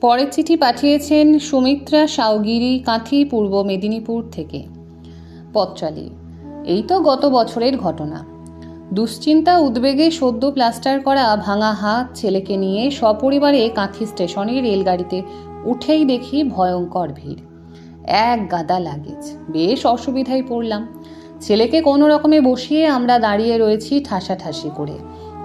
পরের চিঠি পাঠিয়েছেন সুমিত্রা সাউগিরি কাঁথি পূর্ব মেদিনীপুর থেকে। পথচালী এই তো গত বছরের ঘটনা। দুশ্চিন্তা, উদ্বেগে সদ্য প্লাস্টার করা ভাঙা হাত ছেলেকে নিয়ে সপরিবারে কাঁথি স্টেশনে রেলগাড়িতে উঠেই দেখি ভয়ঙ্কর ভিড়। এক গাদা লাগেজ। বেশ অসুবিধায় পড়লাম। ছেলেকে কোনো রকমে বসিয়ে আমরা দাঁড়িয়ে রয়েছি ঠাসাঠাসি করে।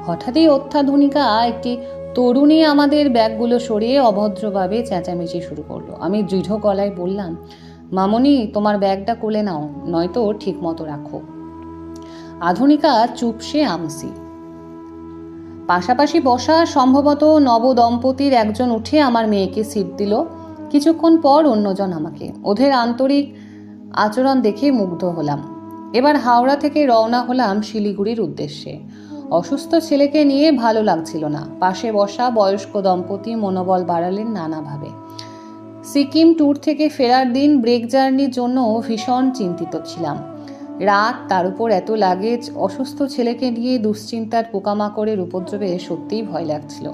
হঠাৎই অত্যাধুনিকা একটি তরুণী আমাদের ব্যাগগুলো সরিয়ে অভদ্রভাবে চেঁচামেচি শুরু করল। আমি দৃঢ় গলায় বললাম, মামনি, তোমার ব্যাগটা কোলে নাও, নয়তো ঠিক মতো রাখো। আধুনিকা চুপসে আমসি। পাশাপাশি বসা সম্ভবত নবদম্পতির একজন উঠে আমার মেয়েকে সিট দিল। কিছুক্ষণ পর অন্যজন আমাকে। ওদের আন্তরিক আচরণ দেখে মুগ্ধ হলাম। এবার হাওড়া থেকে রওনা হলাম শিলিগুড়ির উদ্দেশ্যে। অসুস্থ ছেলেকে নিয়ে ভালো লাগছিল না। পাশে বসা বয়স্ক দম্পতি মনোবল বাড়ালেন নানাভাবে। সিকিম ট্যুর থেকে ফেরার দিন ব্রেক জার্নির জন্য ভীষণ চিন্তিত ছিলাম। রাত, তার উপর এত লাগেজ, অসুস্থ ছেলেকে নিয়ে দুশ্চিন্তার পোকামাকড়ের উপদ্রবে সত্যিই ভয় লাগছিল।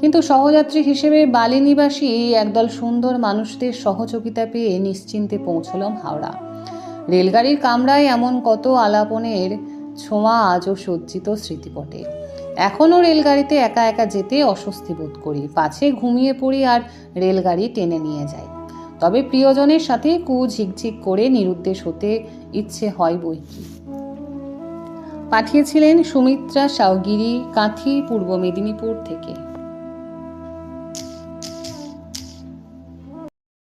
কিন্তু সহযাত্রী হিসেবে বালি নিবাসী একদল সুন্দর মানুষদের সহযোগিতা পেয়ে নিশ্চিন্তে পৌঁছলাম হাওড়া। রেলগাড়ির কামরায় এমন কত আলাপনের ছোঁয়া আজও সজ্জিত স্মৃতিপটে। এখনও রেলগাড়িতে একা একা যেতে অস্বস্তি বোধ করি। পাছে ঘুমিয়ে পড়ি আর রেলগাড়ি টেনে নিয়ে যাই। তবে প্রিয়জনের সাথে কু ঝিকঝিক করে নিরুদ্দেশ হতে ইচ্ছে হয় বই কি। পাঠিয়েছিলেন সুমিত্রা সাউগিরি কাঁথি, পূর্ব মেদিনীপুর থেকে।